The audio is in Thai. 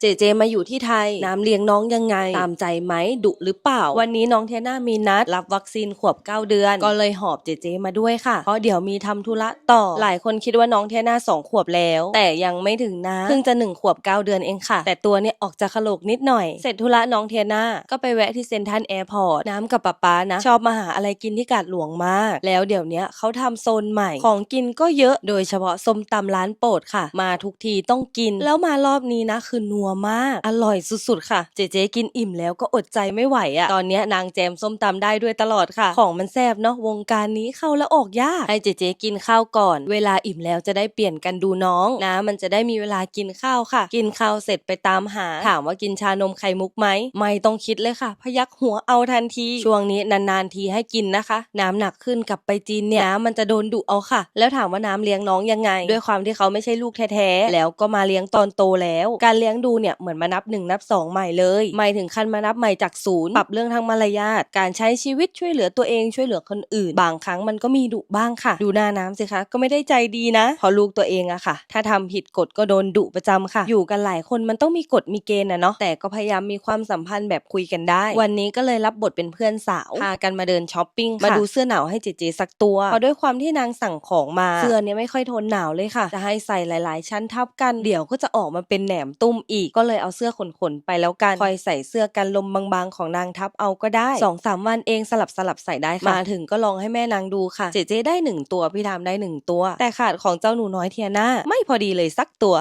เจเจมาอยู่ที่ไทย น้ำเลี้ยงน้องยังไง ตามใจไหมดุหรือเปล่า วันนี้น้องเทน่ามีนัด รับวัคซีนขวบ 9 เดือน ก็เลยหอบเจเจมาด้วยค่ะ เพราะเดี๋ยวมีทำธุระต่อ หลายคนคิดว่าน้องเทน่า2ขวบแล้ว แต่ยังไม่ถึงนะเพิ่งจะ 1 ขวบ 9 เดือนเองค่ะ แต่ตัวเนี่ยออกจากขลกนิดหน่อย เสร็จธุระน้องเทน่าก็ไปแวะที่เซนทรัลแอร์พอร์ตน้ำกับป๊าป๊านะ ชอบมาหาอะไรกินที่กาดหลวงมากแล้วเดี๋ยวนี้เขาทำโซนใหม่ของกินก็เยอะโดยเฉพาะส้มตำร้านโปรดค่ะ มาทุกทีต้องกิน แล้วมารอบนี้นะคือนัวมาก อร่อยสุดๆค่ะ เจเจกินอิ่มแล้วก็อดใจไม่ไหวอะ่ะ ตอนนี้นางแจมส้มตำได้ด้วยตลอดค่ะ ของมันแซ่บเนาะวงการนี้เข้าแล้วออกยาก ให้เจเจกินข้าวก่อน เวลาอิ่มแล้วจะได้เปลี่ยนกันดูน้องนะ มันจะได้มีเวลากินข้าวค่ะ กินข้าวเสร็จไปตามหา ถามว่ากินชานมไข่มุกไหมไม่ต้องคิดเลยค่ะ พยักหัวเอาทันทีช่วงนี้นานๆทีให้กินนะคะ น้ำหนักขึ้นกลับไปจีนเนี่ยน้ำมันจะโดนดุเอาค่ะ แล้วถามว่าน้ำเลี้ยงน้องยังไง ด้วยความที่เขาไม่ใช่ลูกแท้ๆแล้วก็มาเลี้ยงตอนโตแล้ว การเลี้ยงดูเนี่ยเหมือนมานับหนึ่งนับสองใหม่เลยไม่ถึงขั้นมานับใหม่จากศูนย์ปรับเรื่องทางมารยาทการใช้ชีวิตช่วยเหลือตัวเองช่วยเหลือคนอื่น บางครั้งมันก็มีดุบ้างค่ะ ดูหน้าน้ำสิคะก็ไม่ได้ใจดีนะ พอลูกตัวเองอะค่ะ ถ้าทำผิดกฎก็โดนดุประจำค่ะ อยู่กันหลายคนมันต้องมีกฎมีเกณฑ์นะเนาะแต่ก็พยายามมีความสัมพันธ์แบบคุยกันได้ วันนี้ก็เลยรับบทเป็นเพื่อนสาวพากันมาเดินช้อปปิ้งมาดูเสื้อหนาวให้เจเจสักตัวเพราะด้วยความที่นางสั่งของมาเสื้อเนี้ยไม่ค่อยทนหนาวเลยค่ะ จะให้ใส่หลาย ๆ ชั้นทับกันเดี๋ยวก็จะออกมาเป็นแหนมตุ้มอีกก็เลยเอาเสื้อขนๆไปแล้วกัน คอยใส่เสื้อกันลมบางๆ ของนางทับเอาก็ได้สองสามวันเองสลับสลับใส่ได้ค่ะมาถึงก็ลองให้แม่นางดูค่ะเจเจได้หนึ่งตัวพี่ทามได้หนึ่งตัว แต่ขาดของเจ้าหนูน้อยเทียนาไม่พอดีเลยสักตัว